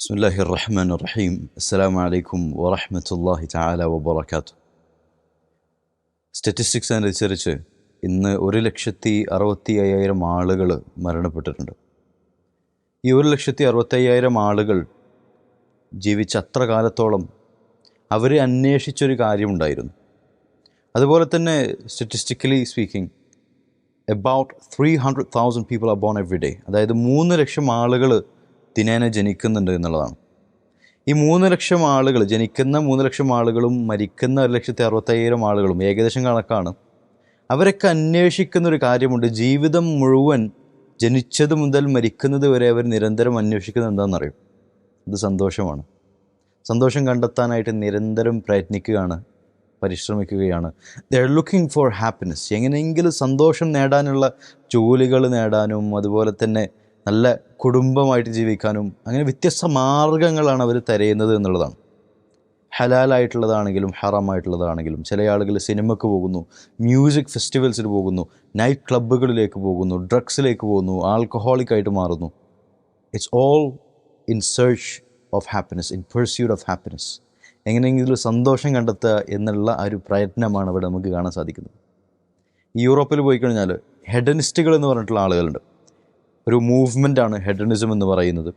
بسم الله الرحمن الرحيم السلام عليكم ورحمة الله تعالى وبركاته statistics അനുസരിച്ച് ഇന്ന് ഒരു ലക്ഷത്തി അറുപത്തി അയ്യായിരം ആളുകൾ മരണപ്പെട്ടിട്ടുണ്ട് ഈ ഒരു ലക്ഷത്തി അറുപത്തി അയ്യായിരം ആളുകൾ ജീവിച്ച അത്ര കാലത്തോളം അവർ അന്വേഷിച്ചൊരു കാര്യമുണ്ടായിരുന്നു അതുപോലെ തന്നെ statistically speaking about three hundred thousand people are born every day അതായത് മൂന്ന് ലക്ഷം ആളുകൾ ദിനേന ജനിക്കുന്നുണ്ട് എന്നുള്ളതാണ്. ഈ മൂന്ന് ലക്ഷം ആളുകൾ ജനിക്കുന്ന മൂന്ന് ലക്ഷം ആളുകളും മരിക്കുന്ന ഒരു ലക്ഷത്തി അറുപത്തയ്യായിരം ആളുകളും ഏകദേശം കണക്കാണ്. അവരൊക്കെ അന്വേഷിക്കുന്ന ഒരു കാര്യമുണ്ട്. ജീവിതം മുഴുവൻ ജനിച്ചത് മുതൽ മരിക്കുന്നത് വരെ അവർ നിരന്തരം അന്വേഷിക്കുന്നത് എന്താണെന്നറിയും? ഇത് സന്തോഷമാണ്. സന്തോഷം കണ്ടെത്താനായിട്ട് നിരന്തരം പ്രയത്നിക്കുകയാണ് പരിശ്രമിക്കുകയാണ്. They are looking for happiness എങ്ങനെയെങ്കിലും സന്തോഷം നേടാനുള്ള ജോലികൾ നേടാനും അതുപോലെ തന്നെ നല്ല കുടുംബമായിട്ട് ജീവിക്കാനും അങ്ങനെ വ്യത്യസ്ത മാർഗങ്ങളാണ് അവർ തിരയുന്നത് എന്നുള്ളതാണ്. ഹലാലായിട്ടുള്ളതാണെങ്കിലും ഹറാമായിട്ടുള്ളതാണെങ്കിലും ചില ആളുകൾ സിനിമയ്ക്ക് പോകുന്നു മ്യൂസിക് ഫെസ്റ്റിവൽസിന് പോകുന്നു നൈറ്റ് ക്ലബ്ബുകളിലേക്ക് പോകുന്നു ഡ്രഗ്സിലേക്ക് പോകുന്നു ആൽക്കഹോളിക് ആയിട്ട് മാറുന്നു. It's all in search of happiness in pursuit of happiness എങ്ങനെയെങ്കിലും സന്തോഷം കണ്ടെത്തുക എന്നുള്ള ആ ഒരു പ്രയത്നമാണ് ഇവിടെ നമുക്ക് കാണാൻ സാധിക്കുന്നത്. യൂറോപ്പിൽ പോയി കഴിഞ്ഞാൽ ഹെഡനിസ്റ്റുകൾ എന്ന് പറഞ്ഞിട്ടുള്ള ആളുകളുണ്ട്. ഒരു മൂവ്മെന്റാണ് ഹെഡനിസം എന്ന് പറയുന്നത്.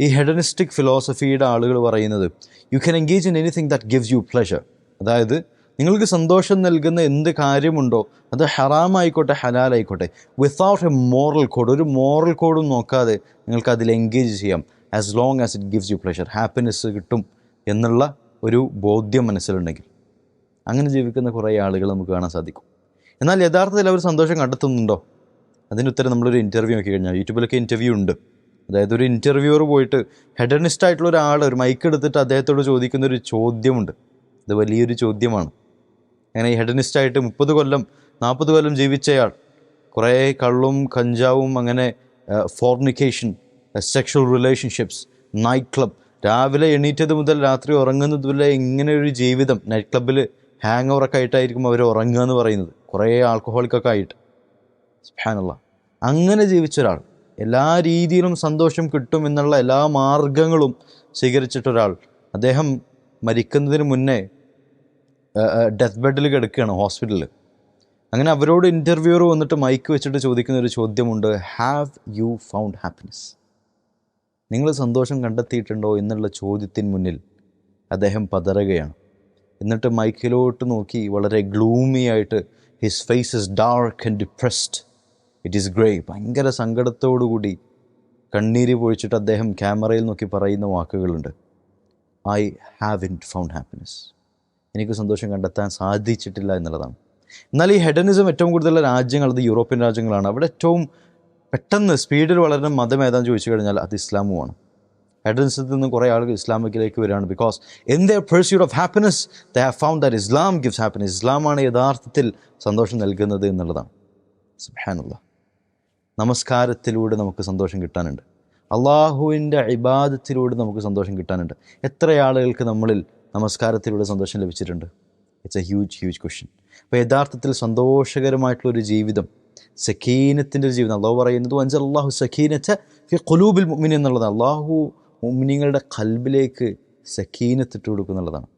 ഈ ഹെഡനിസ്റ്റിക് ഫിലോസഫിയുടെ ആളുകൾ പറയുന്നത് you can engage in anything that gives you pleasure അതായത് നിങ്ങൾക്ക് സന്തോഷം നൽകുന്ന എന്ത് കാര്യമുണ്ടോ അത് ഹറാമായിക്കോട്ടെ ഹലാലായിക്കോട്ടെ വിത്തൗട്ട് എ മോറൽ കോഡ് ഒരു മോറൽ കോഡും നോക്കാതെ നിങ്ങൾക്ക് അതിൽ എൻഗേജ് ചെയ്യാം. As long as it gives you pleasure happiness കിട്ടും എന്നുള്ള ഒരു ബോധ്യം മനസ്സിലുണ്ടെങ്കിൽ. അങ്ങനെ ജീവിക്കുന്ന കുറേ ആളുകൾ നമുക്ക് കാണാൻ സാധിക്കും. എന്നാൽ യഥാർത്ഥത്തിൽ അവർ സന്തോഷം കണ്ടെത്തുന്നുണ്ടോ? അതിന് ഉത്തരം നമ്മളൊരു ഇന്റർവ്യൂ നോക്കി കഴിഞ്ഞാൽ യൂട്യൂബിലൊക്കെ ഇന്റർവ്യൂ ഉണ്ട്. അതായത് ഒരു ഇന്റർവ്യൂവർ പോയിട്ട് ഹെഡനിസ്റ്റ് ആയിട്ടുള്ള ഒരാൾ ഒരു മൈക്ക് എടുത്തിട്ട് അദ്ദേഹത്തോട് ചോദിക്കുന്ന ഒരു ചോദ്യമുണ്ട്. അത് വലിയൊരു ചോദ്യമാണ്. അങ്ങനെ ഈ ഹെഡനിസ്റ്റായിട്ട് മുപ്പത് കൊല്ലം നാൽപ്പത് കൊല്ലം ജീവിച്ചയാൾ കുറേ കള്ളും കഞ്ചാവും അങ്ങനെ fornication sexual relationships night club രാവിലെ എണീറ്റത് മുതൽ രാത്രി ഉറങ്ങുന്നത് വരെ ഇങ്ങനെ ഒരു ജീവിതം നൈറ്റ് ക്ലബ്ബിൽ ഹാങ് ഓവറൊക്കെ ആയിട്ടായിരിക്കും അവർ ഉറങ്ങുക എന്ന് പറയുന്നത്. കുറേ ആൽക്കഹോളിക്കൊക്കെ ആയിട്ട്. സ്പാനുള്ള അങ്ങനെ ജീവിച്ച ഒരാൾ എല്ലാ രീതിയിലും സന്തോഷം കിട്ടും എന്നുള്ള എല്ലാ മാർഗങ്ങളും സ്വീകരിച്ചിട്ടൊരാൾ. അദ്ദേഹം മരിക്കുന്നതിന് മുന്നേ ഡെത്ത് ബെഡിൽ കിടക്കുകയാണ് ഹോസ്പിറ്റലിൽ അങ്ങനെ അവരോട് ഇന്റർവ്യൂർ വന്നിട്ട് മൈക്ക് വെച്ചിട്ട് ചോദിക്കുന്ന ഒരു ചോദ്യമുണ്ട് ഹാവ് യു ഫൗണ്ട് ഹാപ്പിനെസ് നിങ്ങൾ സന്തോഷം കണ്ടെത്തിയിട്ടുണ്ടോ? എന്നുള്ള ചോദ്യത്തിന് മുന്നിൽ അദ്ദേഹം പതറുകയാണ്. എന്നിട്ട് മൈക്കിലോട്ട് നോക്കി വളരെ ഗ്ലൂമി ആയിട്ട് his face is dark and depressed it is grey ഭയങ്കര സങ്കടത്തോടുകൂടി കണ്ണീര് പൊഴിച്ചിട്ട് അദ്ദേഹം ക്യാമറയിൽ നോക്കി പറയുന്ന വാക്കുകളുണ്ട്. I have in found happiness എനിക്ക് സന്തോഷം കണ്ടെത്താൻ സാധിച്ചിട്ടില്ല എന്നുള്ളതാണ്. എന്നാൽ ഈ ഹെഡനിസം ഏറ്റവും കൂടുതലുള്ള രാജ്യങ്ങൾ അത് യൂറോപ്യൻ രാജ്യങ്ങളാണ്. അവിടെ ഏറ്റവും പെട്ടെന്ന് സ്പീഡിൽ വളരുന്ന മതം ഏതാണെന്ന് ചോദിച്ചു കഴിഞ്ഞാൽ അത് ഇസ്ലാമുമാണ്. ഹെഡനിസത്തിൽ നിന്ന് കുറേ ആളുകൾ ഇസ്ലാമിക്കിലേക്ക് വരികയാണ്. Because in the pursuit of happiness they have found that Islam gives happiness ഇസ്ലാമാണ് യഥാർത്ഥത്തിൽ സന്തോഷം നൽകുന്നത് എന്നുള്ളതാണ്. സുബാനുള്ള നമസ്കാരത്തിലൂടെ നമുക്ക് സന്തോഷം കിട്ടാനുണ്ട്. അള്ളാഹുവിന്റെ ഇബാദത്തിലൂടെ നമുക്ക് സന്തോഷം കിട്ടാനുണ്ട്. എത്ര ആളുകൾക്ക് നമ്മളിൽ നമസ്കാരത്തിലൂടെ സന്തോഷം ലഭിച്ചിട്ടുണ്ട്? It's a huge huge question അപ്പോൾ യഥാർത്ഥത്തിൽ സന്തോഷകരമായിട്ടുള്ളൊരു ജീവിതം സഖീനത്തിന്റെ ഒരു ജീവിതം അള്ളാഹു പറയുന്നത് അഞ്ച് അള്ളാഹു സഖീനച്ച ഫി കൊലൂബിൽ മുമിൻ എന്നുള്ളത് അള്ളാഹു മുമിനിങ്ങളുടെ കൽബിലേക്ക് സഖീനത്തിട്ട് കൊടുക്കുന്നുള്ളതാണ്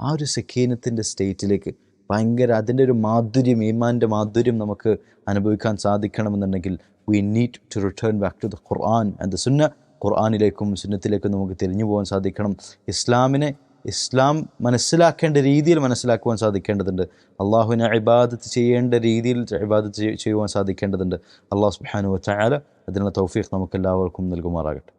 ആ ഒരു സഖീനത്തിന്റെ സ്റ്റേറ്റിലേക്ക് ഭയങ്കര അതിന്റെ ഒരു മാധുര്യം ഈമാന്റെ മാധുര്യം നമുക്ക് അനുഭവിക്കാൻ സാധിക്കണമെന്നുണ്ടെങ്കിൽ we need to return back to the Quran and the Sunna ഖുർആാനിലേക്കും സുന്നത്തിലേക്കും നമുക്ക് തിരിഞ്ഞു പോകാൻ സാധിക്കണം. ഇസ്ലാമിനെ ഇസ്ലാം മനസ്സിലാക്കേണ്ട രീതിയിൽ മനസ്സിലാക്കുവാൻ സാധിക്കേണ്ടതുണ്ട്. അള്ളാഹുവിനെ ഇബാദത്ത് ചെയ്യേണ്ട രീതിയിൽ ഇബാദത്ത് ചെയ്യുവാൻ സാധിക്കേണ്ടതുണ്ട്. അള്ളാഹു സുബാനു വച്ചാൽ അതിനുള്ള തൗഫീഖ് നമുക്കെല്ലാവർക്കും നൽകുമാറാകട്ടെ.